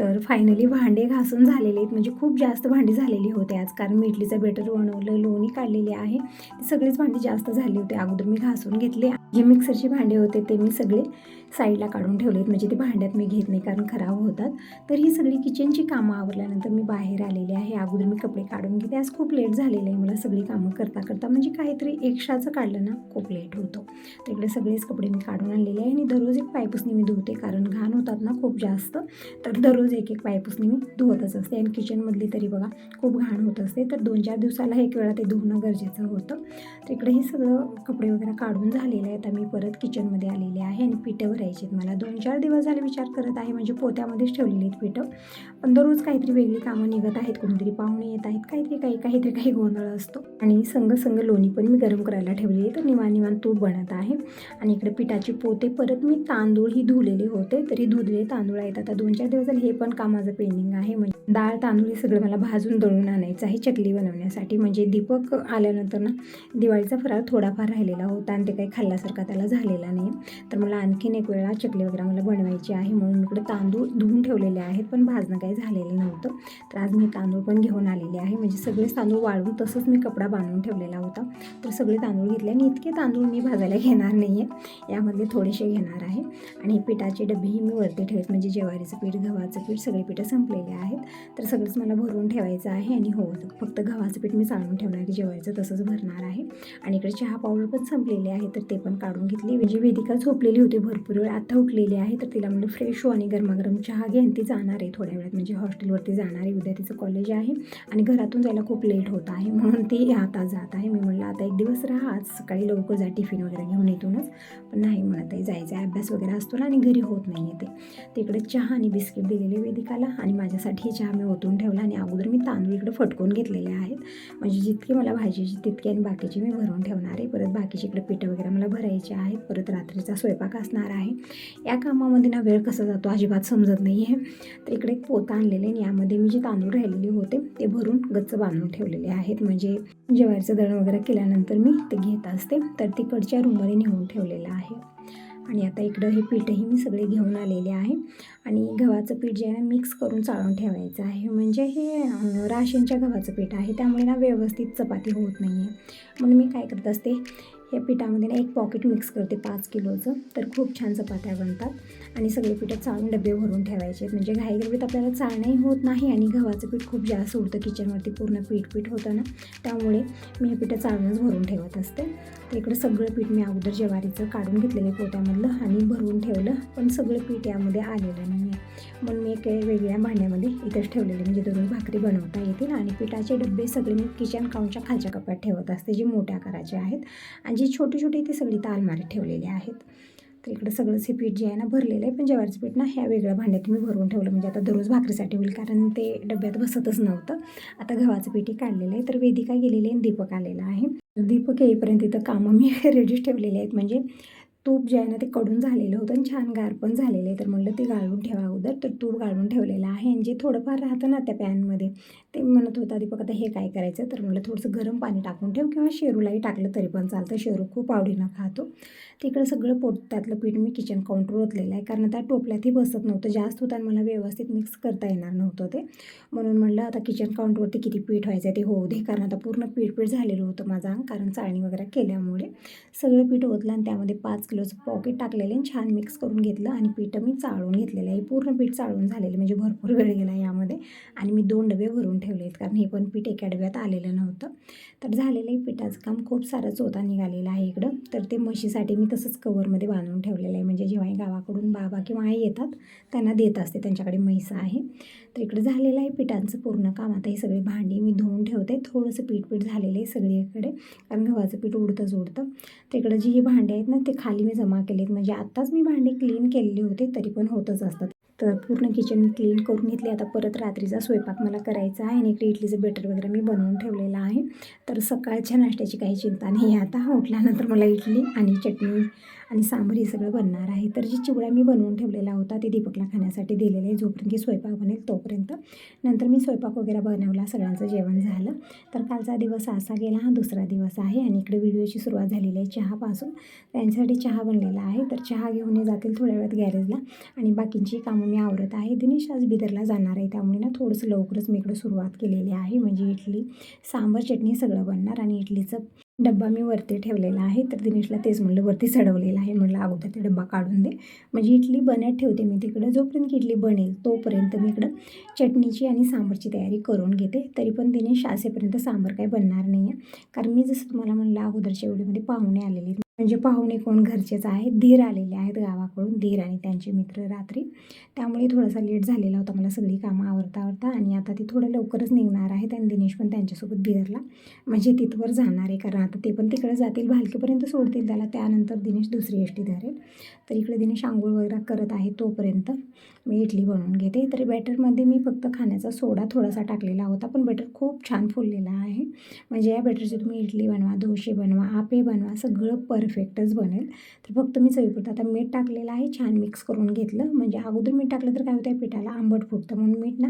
तर फायनली भांडे घासून झालेले आहेत. म्हणजे खूप जास्त भांडी झालेली होते आज. कारण मी इडलीचं बेटर बनवलं लोणी काढलेली आहे. ती सगळीच भांडी जास्त झाली होती. अगोदर मी घासून घेतली. जे मिक्सरचे भांडे होते ते मी सगळे साईडला काढून ठेवलेत. म्हणजे ते भांड्यात मी घेत नाही कारण खराब होतात. तर ही सगळी किचनची कामं आवरल्यानंतर मी बाहेर आलेले आहे. अगोदर मी कपडे काढून घेते. आज खूप लेट झालेलं आहे मला सगळी कामं करता करता. म्हणजे काहीतरी एक्स्ट्राचं काढलं ना खूप लेट होतो. तर इकडे सगळेच कपडे मी काढून आणलेले आहे. आणि दररोज एक पायपुसणी मी धुते कारण घाण होतात ना खूप जास्त. तर दररोज एक एक पायपुसणी मी धुवतच असते. आणि किचनमधली तरी बघा खूप घाण होत असते. तर दोन चार दिवसाला एक वेळा ते धुवणं गरजेचं होतं. तर इकडे हे सगळं कपडे वगैरे काढून झालेले आता मी परत किचनमध्ये आलेले आहे आणि पिठं भरायची आहेत. मला दोन चार दिवस झाले विचार करत आहे म्हणजे पोत्यामध्येच ठेवलेली आहेत पिठं. पण दररोज काहीतरी वेगळी कामं निघत आहेत कोणीतरी पाहुणे येत आहेत काहीतरी काही काहीतरी काही गोंधळ असतो. आणि संग संग लोणी पण मी गरम करायला ठेवली आहे. तर निवान निवान तूप बनत आहे. आणि इकडे पिठाचे पोते परत मी तांदूळ ही धुलेले होते तरी धुतलेले तांदूळ आहेत. आता दोन चार दिवस झाले हे पण काम माझं पेंडिंग आहे. म्हणजे डाळ तांदूळ हे सगळं मला भाजून दळून आणायचं आहे चकली बनवण्यासाठी. म्हणजे दीपक आल्यानंतर ना दिवाळीचा फराळ थोडाफार राहिलेला होता आणि ते काही खाल्ल्यासारखा त्याला झालेला नाही. तर मला आणखीन एक वेळा चकली वगैरे मला बनवायची आहे म्हणून इकडे तांदूळ धुवून ठेवलेले आहेत पण भाजणं काही झालेलं नव्हतं. तर आज मी तांदूळ पण घेऊन आलेले आहे. म्हणजे सगळेच तांदूळ वाळवून तसंच मी कपडा बांधून ठेवलेला होता. तर सगळे तांदूळ घेतले आणि इतके तांदूळ मी भाजायला घेणार नाही आहे यामधले थोडेसे घेणार आहे. आणि पिठाचे डबेही मी वरती ठेवेस म्हणजे ज्वारीचं पीठ गव्हाचं पीठ सगळे पिठं संपलेले आहेत. तर सगळंच मला भरून ठेवायचं आहे आणि हो फक्त गव्हाचं पीठ मी चाळून ठेवणार आहे ज्वारीचं तसंच भरणार आहे. आणि इकडे चहा पावडर पण संपलेले आहे तर ते पण काढून घेतली. म्हणजे वेदिका झोपलेली होती. भरपूर वेळ आता उठलेली आहे. तर तिला म्हणलं फ्रेश हो आणि गरमागरम चहा घे आणि ती जाणार आहे थोड्या वेळात. म्हणजे हॉस्टेलवरती जाणार आहे. उद्या तिचं कॉलेज आहे आणि घरातून जायला खूप लेट होत आहे. म्हणून ती आता जात आहे. मी म्हणलं आता एक दिवस राहा. आज सकाळी लवकर जा. टिफिन वगैरे घेऊन येतूनच. पण नाही म्हणत आहे. जायचं आहे. अभ्यास वगैरे असतो ना आणि घरी होत नाही आहे ते. तिकडे चहा आणि बिस्किट दिलेले वेदिकाला आणि माझ्यासाठी चहा मी ओतून ठेवला आणि अगोदर मी तांदूळ इकडे फटकून घेतलेले आहेत. म्हणजे जितकी मला भाजीची तितकी आणि बाकीची मी भरून ठेवणार आहे. परत बाकीची इकडे पिठं वगैरे मला भरायचे आहेत परत रात्रीचा स्वयंपाक असणार आहे. या कामामध्ये ना वेळ कसा जातो अजिबात समजत नाही आहे तर इकडे एक पोता आणलेले आणि यामध्ये मी जे तांदूळ राहिलेले होते ते भरून गच्च बांधून ठेवलेले आहेत. म्हणजे ज्वारीचं दळण वगैरे केल्यानंतर मी ते घेत असते. तर तिकडच्या रूममध्ये नेऊन ठेवलेलं आहे. आणि आता इकडं हे पीठही मी सगळे घेऊन आलेले आहे. आणि गव्हाचं पीठ जे आहे ना मिक्स करून चाळून ठेवायचं आहे. म्हणजे हे राशनच्या गव्हाचं पीठ आहे. त्यामुळे ना व्यवस्थित चपाती होत नाही आहे म्हणून मी काय करत असते या पिठामध्ये ना एक पॉकेट मिक्स करते पाच किलोचं. तर खूप छान चपात्या बनतात. आणि सगळे पिठं चाळून डबे भरून ठेवायचे म्हणजे घाई गडबडीत आपल्याला चाळणंही होत नाही आणि गव्हाचं पीठ खूप जास्त उडतं. किचनवरती पूर्ण पीठ पीठ होतं ना. त्यामुळे मी हे पिठं चाळूनच भरून ठेवत असते. तर इकडं सगळं पीठ मी अगोदर ज्वारीचं काढून घेतलेलं पोत्यामधलं आणि भरून ठेवलं. पण सगळं पीठ यामध्ये आलेलं नाही आहे म्हणून मी एक वेगळ्या भांड्यामध्ये इथंच ठेवलेले म्हणजे दररोज भाकरी बनवता येतील. आणि पिठाचे डबे सगळे मी किचन काउंटच्या खालच्या कप्प्यात ठेवत असते जे मोठ्या आकाराचे आहेत. आणि म्हणजे जी छोटी छोटी ती सगळी तालमारी ठेवलेली आहेत. तर इकडं सगळंच हे पीठ जे आहे ना भरलेलं आहे पण ज्वारीचं पीठ ना ह्या वेगळ्या भांड्यात मी भरून ठेवलं. म्हणजे आता दररोज भाकरीसाठी होईल कारण ते डब्यात बसतच नव्हतं. आता गव्हाचं पीठही काढलेलं आहे तर वेदिका गेलेली आहे आणि दीपक आलेला आहे. दीपक येईपर्यंत इथं कामं मी रेडीच ठेवलेले आहेत. म्हणजे तूप जे आहे ना ते कडून झालेलं होतं आणि छान गार पण झालेलं आहे. तर म्हणलं ते गाळून ठेवा अगोदर. तर तूप गाळून ठेवलेलं आहे. आणि जे थोडंफार राहतं ना त्या पॅनमध्ये ते म्हणत होता दीपक आता हे काय करायचं? तर म्हणलं थोडंसं गरम पाणी टाकून ठेव किंवा शेरूलाही टाकलं तरी पण चालतं. शेरू खूप आवडीनं खातो. तिकडं सगळं पोट त्यातलं पीठ मी किचन काउंटरवर ओतलेलं आहे. कारण त्या टोपल्यातही बसत नव्हतं. जास्त होतं आणि मला व्यवस्थित मिक्स करता येणार नव्हतं ते. म्हणून म्हणलं आता किचन काउंटरवरती किती पीठ व्हायचं ते होऊ दे. कारण आता पूर्ण पीठ पीठ झालेलं होतं माझा कारण चाळणी वगैरे केल्यामुळे सगळं पीठ ओतलं आणि त्यामध्ये पाच किलो किलोचं. पॉकेट टाकलेलं आणि छान मिक्स करून घेतलं आणि पीठ मी चाळून घेतलेलं आहे. पूर्ण पीठ चाळून झालेलं म्हणजे भरपूर वेळ गेला यामध्ये. आणि मी दोन डबे भरून ठेवले आहेत कारण हे पण पीठ एका डब्यात आलेलं नव्हतं. तर झालेलं आहे पिठाचं काम खूप सारं चोथा निघालेलं आहे इकडं. तर ते म्हशीसाठी मी तसंच कवरमध्ये बांधून ठेवलेलं आहे. म्हणजे जेव्हा गावाकडून बाबा किंवा आई येतात त्यांना देत असते. त्यांच्याकडे म्हैस आहे. तर इकडं झालेलं आहे पिठांचं पूर्ण काम. आता हे सगळी भांडी मी धुवून ठेवते. थोडंसं पीठ पीठ झालेलं आहे सगळीकडे कारण गव्हाचं पीठ उडतंच उडतं तर इकडं जी ही भांडी आहेत ना ते खाली मी जमा केलेत. म्हणजे आत्ताच मी भांडी क्लीन केलेली होते तरी पण होतच असतात. तर पूर्ण किचन मी क्लीन करून घेतली. आता परत रात्रीचा स्वयंपाक मला करायचा आहे आणि इकडे इडलीचं बेटर वगैरे मी बनवून ठेवलेलं आहे. तर सकाळच्या नाश्त्याची काही चिंता नाही आता उठल्यानंतर मला इडली आणि चटणी आणि सांबर हे सगळं बनणार आहे. तर जी चिवडा मी बनवून ठेवलेला होता ते दीपकला खाण्यासाठी दिलेले आहे जोपर्यंत की स्वयंपाक बनेल तोपर्यंत. नंतर मी स्वयंपाक वगैरे बनवला सगळ्यांचं जेवण झालं. तर कालचा दिवस असा गेला हा दुसरा दिवस आहे आणि इकडे व्हिडिओची सुरुवात झालेली आहे चहापासून. त्यांच्यासाठी चहा बनलेला आहे तर चहा घेऊन जातील थोड्या वेळात गॅरेजला आणि बाकींची कामं मी आवरत आहे. दिनेश आज बिदरला जाणार आहे त्यामुळे ना थोडंसं लवकरच मी इकडे सुरुवात केलेली आहे. म्हणजे इडली सांबर चटणी सगळं बनणार आणि इडलीचं डब्बा मी वरती ठेवलेला आहे. तर दिनेशला तेच म्हणलं वरती चढवलेलं आहे. म्हणलं अगोदर ते डब्बा काढून दे. म्हणजे इडली बनत ठेवते मी तिकडं. जोपर्यंत इडली बनेल तोपर्यंत मी इकडं चटणीची आणि सांबरची तयारी करून घेते. तरी पण दिनेश असेपर्यंत सांबर काही बनणार नाही आहे कारण मी जसं तुम्हाला म्हणलं अगोदरच्या व्हिडिओमध्ये पाहुणे आलेले आहेत. म्हणजे पाहुणे कोण घरचेच आहेत धीर आलेले आहेत गावाकडून धीर आणि त्यांचे मित्र रात्री. त्यामुळे थोडासा लेट झालेला होता मला सगळी कामं आवरता आवरता आणि आता ती थोडं लवकरच निघणार आहेत आणि दिनेश पण त्यांच्यासोबत बिदरला. म्हणजे तिथवर जाणार आहे कारण आता ते पण तिकडे जातील भालकीपर्यंत सोडतील त्याला. त्यानंतर दिनेश दुसरी एस टी धरेल. तर इकडे दिनेश आंघोळ वगैरे करत आहे तोपर्यंत. मी इडली बनवून घेते. तर बॅटरमध्ये मी फक्त खाण्याचा सोडा थोडासा टाकलेला होता पण बॅटर खूप छान फुललेला आहे. म्हणजे या बॅटरचे तुम्ही इडली बनवा दोशे बनवा आपे बनवा सगळं परफेक्टच बनेल. तर फक्त मी चवीपुरतं आता मीठ टाकलेलं आहे छान मिक्स करून घेतलं. म्हणजे अगोदर मीठ टाकलं तर काय होतं आहे पिठाला आंबट फुटतं म्हणून मीठ ना.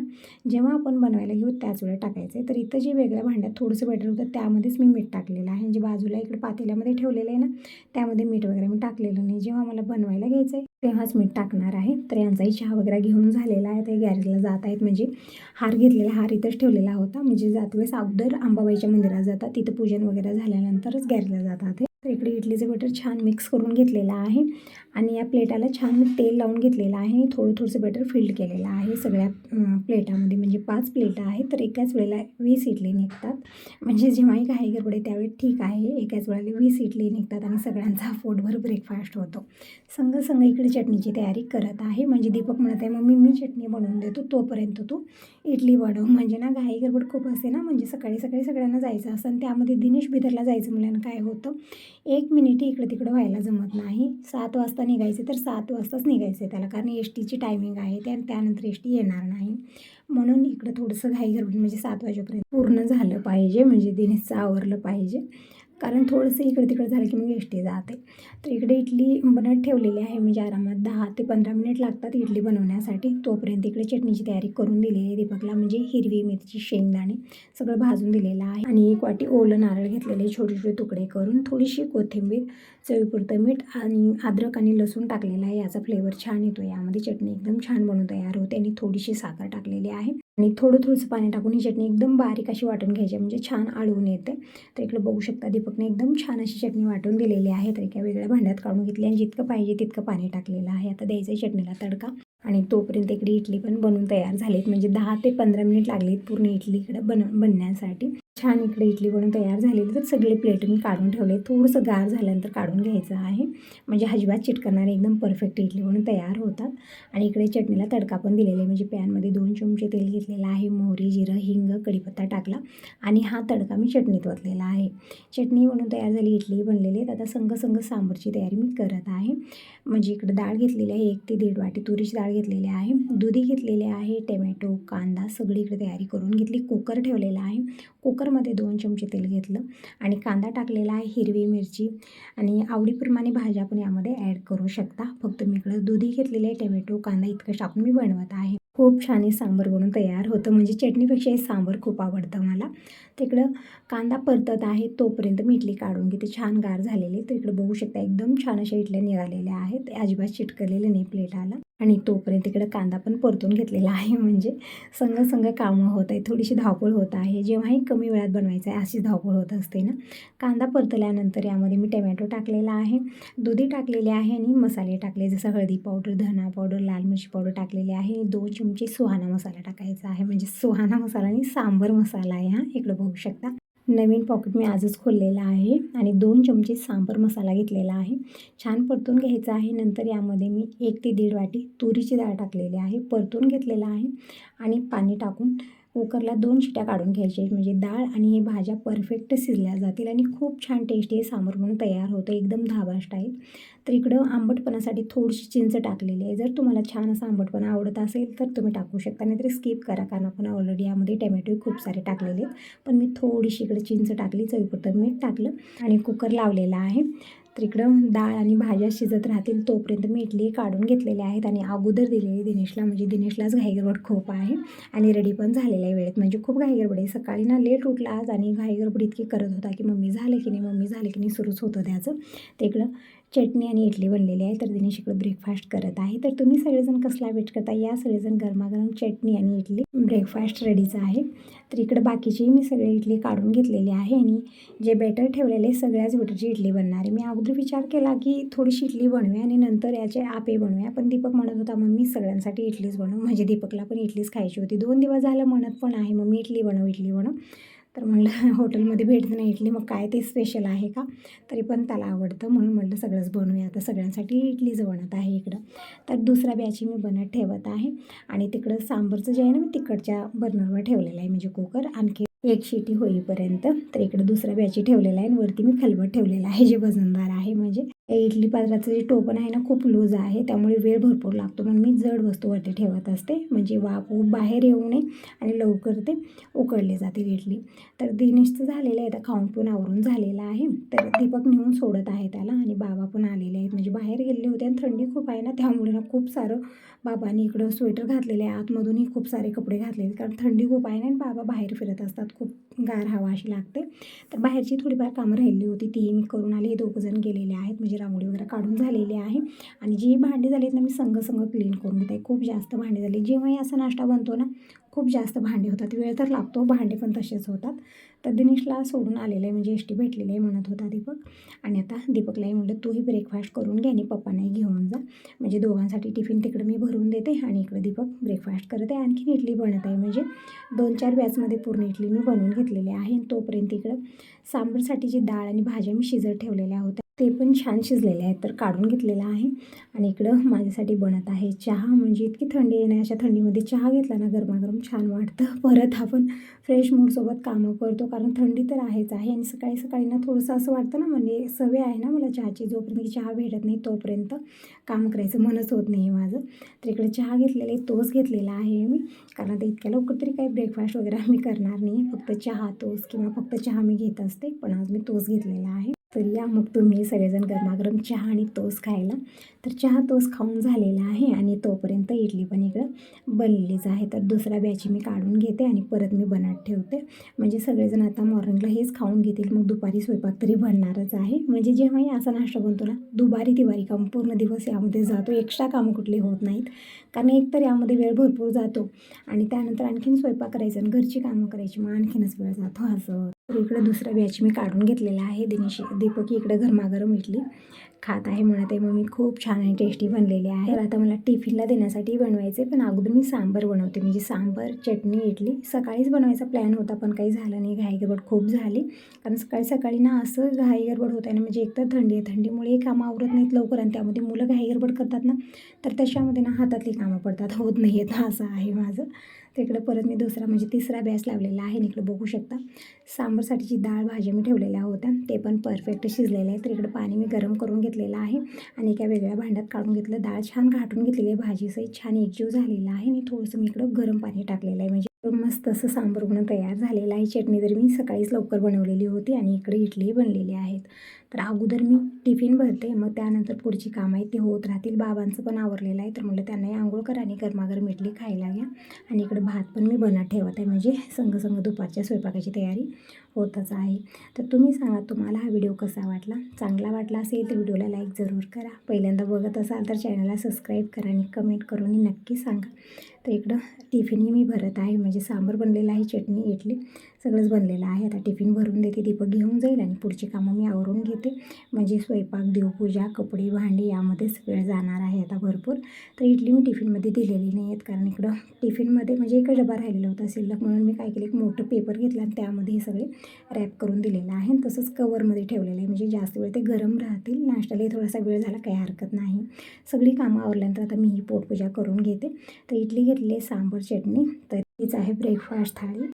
जेव्हा आपण बनवायला घेऊ त्याच वेळेला टाकायचं आहे तर इथं जे वेगळ्या भांड्यात थोडंसं बॅटर होतं त्यामध्येच मी मीठ टाकलेलं आहे. म्हणजे बाजूला इकडे पातेल्यामध्ये ठेवलेलं आहे ना त्यामध्ये मीठ वगैरे मी टाकलेलं नाही. जेव्हा मला बनवायला घ्यायचं आहे तेव्हाच मीठ टाकणार आहे. तर यांचाही चहा वगैरे घेऊन झालेला आहे. ते गॅरेजला जात आहेत. म्हणजे हार घेतलेला हार इथंच ठेवलेला होता. म्हणजे जात वेळेस अगोदर अंबाबाईच्या मंदिरात जातात. तिथं पूजन वगैरे झाल्यानंतरच गॅरेजला जातात ते तर इकडे इडलीचं बटर छान मिक्स करून घेतलेलं आहे. आणि या प्लेटाला छान तेल लावून घेतलेलं आहे. आणि थोडं थोडंसं बटर फिल्ड केलेलं आहे. सगळ्या प्लेटामध्ये म्हणजे पाच प्लेटा आहेत. तर एकाच वेळेला वीस इडली निघतात. म्हणजे जेव्हाही काही गरबडे त्यावेळी ठीक आहे. एकाच वेळेला वीस इडली निघतात आणि सगळ्यांचा पोटभर ब्रेकफास्ट होतो. संग संग इकडे चटणीची तयारी करत आहे. म्हणजे दीपक म्हणत आहे मम्मी मी चटणी बनवून देतो. तोपर्यंत तू इडली बनव. म्हणजे ना घाई गडबड खूप असते ना. म्हणजे सकाळी सकाळी सगळ्यांना जायचं असतं आणि त्यामध्ये दिनेश बिदरला जायचं मुलांना काय होतं? एक मिनिट इकडे तिकडं व्हायला जमत नाही. सात वाजता निघायचे तर सात वाजताच निघायचे त्याला कारण एस टीची टायमिंग आहे त्या त्यानंतर एस टी येणार नाही. म्हणून इकडं थोडंसं घाई गरबड म्हणजे सात वाजेपर्यंत पूर्ण झालं पाहिजे म्हणजे दिनेशचं आवरलं पाहिजे. कारण थोडंसं इकडे तिकडे झालं की मग एस टी जाते. तर इकडे इडली बनत ठेवलेली आहे म्हणजे आरामात दहा ते पंधरा मिनिट लागतात इडली बनवण्यासाठी. तोपर्यंत इकडे चटणीची तयारी करून दिलेली आहे दीपकला म्हणजे हिरवी मिरची शेंगदाणे सगळं भाजून दिलेलं आहे. आणि एक वाटी ओलं नारळ घेतलेले छोटे छोटे तुकडे करून थोडीशी कोथिंबीर चवीपुरतं मीठ आणि अद्रक आणि लसूण टाकलेलं आहे. याचा फ्लेवर छान येतो. यामध्ये चटणी एकदम छान बनवून तयार होते आणि थोडीशी साखर टाकलेली आहे. आणि थोडं थोडंसं पाणी टाकून ही चटणी एकदम बारीक अशी वाटून घ्यायची आहे, म्हणजे छान आळून येते. तर इकडे बघू शकता दीपकने एकदम छान अशी चटणी वाटून दिलेली आहे. तर एका वेगळ्या भांड्यात काढून घेतली आणि जितकं पाहिजे तितकं पाणी टाकलेलं आहे. आता द्यायचं आहे चटणीला तडका. आणि तोपर्यंत इकडे इडली पण बनवून तयार झालीत. म्हणजे दहा ते पंधरा मिनिट लागलीत पूर्ण इडली इकडे बन बनण्यासाठी. छान इकडे इडली बनवून तयार झालेली तर सगळे प्लेट मी काढून ठेवले. थोडंसं गार झाल्यानंतर काढून घ्यायचं आहे. म्हणजे अजिबात चिटकणारे एकदम परफेक्ट इडली बनून तयार होतात. आणि इकडे चटणीला तडका पण दिलेला आहे. म्हणजे पॅनमध्ये दोन चमचे तेल घेतलेलं आहे. मोहरी जिरं हिंग कढीपत्ता टाकला. आणि हा तडका मी चटणीत ओतलेला आहे. चटणी बनवून तयार झाली इडली बनलेली आहे आता संघ संघ सांबरची तयारी मी करत आहे. म्हणजे इकडे डाळ घेतलेली आहे. एक ते दीड वाटी तुरीची डाळ घेतलेली आहे. दुधी घेतलेले आहे. टमॅटो कांदा सगळी इकडे तयारी करून घेतली. कुकर ठेवलेला आहे. कुकर कुकरमध्ये दोन चमचे तेल घेतलं आणि कांदा टाकलेला आहे हिरवी मिरची आणि आवडीप्रमाणे भाज्या पण यामध्ये ॲड करू शकता. फक्त मी इकडं दुधी घेतलेले आहे टमॅटो कांदा इतकं टाकून मी बनवत आहे. खूप छान हे सांबर बनून तयार होतं. म्हणजे चटणीपेक्षा हे सांबर खूप आवडतं मला. तिकडं कांदा परतत आहे तोपर्यंत मी इडली काढून घेते. छान गार झालेली तर इकडं बघू शकता एकदम छान अशा इडल्या निघालेल्या आहेत. अजिबात चिटकलेले नाही प्लेटाला आणि तोपर्यंत इकडं कांदा पण परतून घेतलेला आहे. म्हणजे संग संग कामं होत आहे थोडीशी धावपळ होत आहे. जेव्हाही कमी वेळात बनवायचं आहे अशी धावपळ होत असते ना. कांदा परतल्यानंतर यामध्ये मी टमॅटो टाकलेला आहे. दुधी टाकलेले आहे आणि मसाले टाकले. जसं हळदी पावडर धना पावडर लाल मिरची पावडर टाकलेली आहे. दोन चमचे सुहाना मसाला टाकायचा आहे. म्हणजे सुहाना मसाला आणि सांबर मसाला आहे हा. इकडं बघू शकता. नवीन पॉकेट मी आजच खोललेला आहे आणि दोन चमचे सांबर मसाला घेतलेला आहे. छान परतून घ्यायचा आहे. नंतर यामध्ये मी एक ते दीड वाटी तुरीची डाळ टाकलेली आहे. परतून घेतलेला आहे आणि पाणी टाकून कुकरला दोन शिट्या काढून घ्यायच्या म्हणजे डाळ आणि हे भाज्या परफेक्ट शिजल्या जातील आणि खूप छान टेस्टी हे सांबर म्हणून तयार होतं एकदम धाबा स्टाईल तर इकडं आंबटपणासाठी थोडीशी चिंच टाकलेली आहे. जर तुम्हाला छान असं आंबटपणा आवडत असेल तर तुम्ही टाकू शकता नाहीतर स्किप करा कारण आपण ऑलरेडी यामध्ये टमॅटो खूप सारे टाकलेले आहेत. पण मी थोडीशी इकडे चिंच टाकली चवीपुरतं मीठ टाकलं आणि कुकर लावलेला आहे. तर इकडं डाळ आणि भाज्या शिजत राहतील तोपर्यंत मी इडली काढून घेतलेल्या आहेत आणि अगोदर दिलेली दिनेशला म्हणजे दिनेशलाच घाईगडबड खूप आहे आणि रेडी पण झालेला आहे वेळेत. म्हणजे खूप घाईगडबड आहे. सकाळी ना लेट उठला आज आणि घाईगडबड इतकी करत होता की मम्मी झालं की नाही मम्मी झालं की नाही सुरूच होतं त्याचं. ते इकडं चटणी आणि इडली बनलेली आहे तर दिनेश इकडे ब्रेकफास्ट करत आहे. तर तुम्ही सगळेजण कसला वेट करता? या सगळेजण गरमागरम चटणी आणि इडली ब्रेकफास्ट रेडीचं आहे. तर इकडं बाकीची मी सगळे इडली काढून घेतलेली आहे आणि जे बेटर ठेवलेले सगळ्याच बॅटरची इडली बनणार आहे. मी अगोदर विचार केला की थोडीशी इडली बनवूया आणि नंतर याचे आपे बनवूया. पण दीपक म्हणत होता मग मी सगळ्यांसाठी इडलीच बनव. म्हणजे दीपकला पण इडलीच खायची होती. दोन दिवस झालं म्हणत पण आहे मग मी इडली बनव इडली बनव. तर म्हणलं हॉटेलमध्ये भेटत नाही इडली मग काय ते स्पेशल आहे का? तरी पण त्याला आवडतं म्हणून म्हटलं सगळंच बनवूया. आता सगळ्यांसाठी इडलीच बनत आहे इकडं. तर दुसऱ्या बॅची मी बनत ठेवत आहे. आणि तिकडं सांबरचं जे आहे ना मी तिकडच्या बर्नरवर ठेवलेलं आहे म्हणजे कुकर आणखी एक शिटी होईपर्यंत तर इकडं दुसऱ्या बॅची ठेवलेला आहे आणि वरती मी खलबत ठेवलेला आहे जे वजनदार आहे म्हणजे इडली पात्राचं जे टोपण आहे ना खूप लूज आहे. त्यामुळे वेळ भरपूर लागतो. म्हणून मी जड वस्तू वरती ठेवत असते. म्हणजे वाफ बाहेर येऊ नये आणि लवकर ते उकडले जातील इडली. तर दिनेशचं झालेलं आहे. आता खाऊन पण आवरून झालेलं आहे. तर दीपक नेऊन सोडत आहे त्याला आणि बाबा पण आलेले आहेत. म्हणजे बाहेर गेलेले होते आणि थंडी खूप आहे ना त्यामुळे ना खूप सारं बाबांनी इकडं स्वेटर घातलेले आहे. आतमधूनही खूप सारे कपडे घातलेले कारण थंडी खूप आहे ना आणि बाबा बाहेर फिरत असतात. खूप गार हवा अशी लागते. तर बाहेरची थोडीफार कामं राहिली होती. ती मी करून आली. हे दोघंजण गेलेले आहेत. म्हणजे रांगोळी वगैरे काढून झालेली आहे. आणि जी भांडी झाली आहेत ना मी संघ संघ क्लीन करून घेते. खूप जास्त भांडी झाली. जेव्हाही असा नाश्ता बनतो ना खूप जास्त भांडे होतात. वेळ तर लागतो भांडे पण तसेच होतात. तर दिनेशला सोडून आलेलं आहे म्हणजे एस टी भेटलेलं आहे म्हणत होता दीपक. आणि आता दीपकलाही म्हटलं तूही ब्रेकफास्ट करून घे आणि पप्पांनाही घेऊन जा. म्हणजे दोघांसाठी टिफिन तिकडं मी भरून देते आणि इकडं दीपक ब्रेकफास्ट करत आहे. आणखीन इडली बनत आहे. म्हणजे दोन चार बॅचमध्ये पूर्ण इडली मी बनवून घेतलेली आहे. आणि तोपर्यंत इकडं सांबारसाठी जी डाळ आणि भाज्या मी शिजत ठेवलेल्या होत्या ते पण छान शिजलेले आहेत तर काढून घेतलेलं आहे. आणि इकडं माझ्यासाठी बनत आहे चहा. म्हणजे इतकी थंडी आहे अशा थंडीमध्ये चहा घेतला ना गरमागरम छान वाटतं. परत आपण फ्रेश मूडसोबत कामं करतो कारण थंडी तर आहेच आहे. आणि सकाळी सकाळी ना थोडंसं असं वाटतं ना म्हणजे सवय आहे ना मला चहाची जोपर्यंत चहा भेटत नाही तोपर्यंत काम करायचं मनच होत नाही माझं. तर इकडे चहा घेतलेला आहे तोच घेतलेला आहे मी. कारण आता इतक्या लवकर तरी काही ब्रेकफास्ट वगैरे मी करणार नाही. फक्त चहा तोच किंवा फक्त चहा मी घेत असते पण आज मी तोच घेतलेला आहे. तर या. मग तुम्ही सगळेजण गरमागरम चहा आणि तोस खायला. तर चहा तोस खाऊन झालेला आहे आणि तोपर्यंत इडली पण इकडं बनलेलीच आहे. तर दुसऱ्या बॅची मी काढून घेते आणि परत मी बनत ठेवते. म्हणजे सगळेजण आता मॉर्निंगला हेच खाऊन घेतील. मग दुपारी स्वयंपाक तरी बनणारच आहे. म्हणजे जेव्हाही असा नाश्ता बनतो ना दुपारी तिवारी काम पूर्ण दिवस यामध्ये जातो. एक्स्ट्रा कामं कुठली होत नाहीत. कारण एकतर यामध्ये वेळ भरपूर जातो. आणि त्यानंतर आणखीन स्वयंपाक करायचं आणि घरची कामं करायची. मग आणखीनच वेळ जातो. असं तर इकडं दुसरा बॅच मी काढून घेतलेला आहे. दिनेश दीपक इकडं गरमागरम इडली खात आहे म्हणत आहे मग मी खूप छान आणि टेस्टी बनलेली आहे. तर आता मला टिफिनला देण्यासाठी बनवायचे पण अगोदर मी सांबर बनवते. म्हणजे सांबर चटणी इडली सकाळीच बनवायचा प्लॅन होता पण काही झालं नाही. घाईगडबड खूप झाली. कारण सकाळी सकाळी ना असं घाईगडबड होत आहे ना म्हणजे एकतर थंडी आहे थंडीमुळे कामं आवरत नाहीत लवकर आणि त्यामध्ये मुलं घाईगडबड करतात ना तर त्याच्यामध्ये ना हातातली कामं पडतात. होत नाही आहेत असं आहे माझं. तर इकडं परत मी दुसरा म्हणजे तिसरा बॅस लावलेला आहे. इकडं बघू शकता सांबरसाठीची डाळ भाज्या मी ठेवलेल्या होत्या. ते पण परफेक्ट शिजलेले आहे तर इकडं पाणी मी गरम करून घेतलेलं आहे. आणि एका वेगळ्या भांड्यात काढून घेतलं. डाळ छान घाटून घेतलेली आहे. भाजीसहित छान एकजीव झालेला आहे. आणि थोडंसं मी इकडं गरम पाणी टाकलेलं आहे. म्हणजे मस्त असं सांबर बनून तयार झालेलं आहे. चटणी तर मी सकाळीच लवकर बनवलेली होती. आणि इकडे इडली बनलेली आहेत. तर अगोदर मी टिफिन भरते मग त्यानंतर पुढची कामं आहेत ती होत राहतील. बाबांचं पण आवरलेलं आहे तर म्हटलं त्यांनाही आंघोळ करा आणि गरमागरम इडली खायला घ्या. आणि इकडे भात पण मी बनत ठेवत आहे म्हणजे संग संग दुपारच्या स्वयंपाकाची तयारी होतच आहे. तर तुम्ही सांगा तुम्हाला हा व्हिडिओ कसा वाटला? चांगला वाटला असेल तर व्हिडिओला लाईक जरूर करा. पहिल्यांदा बघत असाल तर चॅनलला सबस्क्राईब करा आणि कमेंट करून नक्की सांगा. तर इकडं टिफिनही मी भरत आहे म्हणजे सांबर बनलेलं आहे चटणी इडली. सगळंच बनलेलं आहे. आता टिफिन भरून देते दीपक घेऊन जाईल आणि पुढची कामं मी आवरून घेते. म्हणजे स्वयंपाक देवपूजा कपडे भांडी यामध्येच वेळ जाणार आहे आता भरपूर. तर इडली मी टिफिनमध्ये दिलेली नाही आहेत कारण इकडं टिफिनमध्ये म्हणजे एक डबा राहिलेला होता शिल्लक म्हणून मी काय केलं एक मोठं पेपर घेतला आणि त्यामध्ये हे सगळे रॅप करून दिलेलं आहे. आणि तसंच कवरमध्ये ठेवलेलं आहे. म्हणजे जास्त वेळ ते गरम राहतील. नाश्त्यालाही थोडासा वेळ झाला काही हरकत नाही. सगळी कामं आवरल्यानंतर आता मी ही पोटपूजा करून घेते. तर इडली घेतली आहे सांबर चटणी. तर हीच आहे ब्रेकफास्ट थाळी.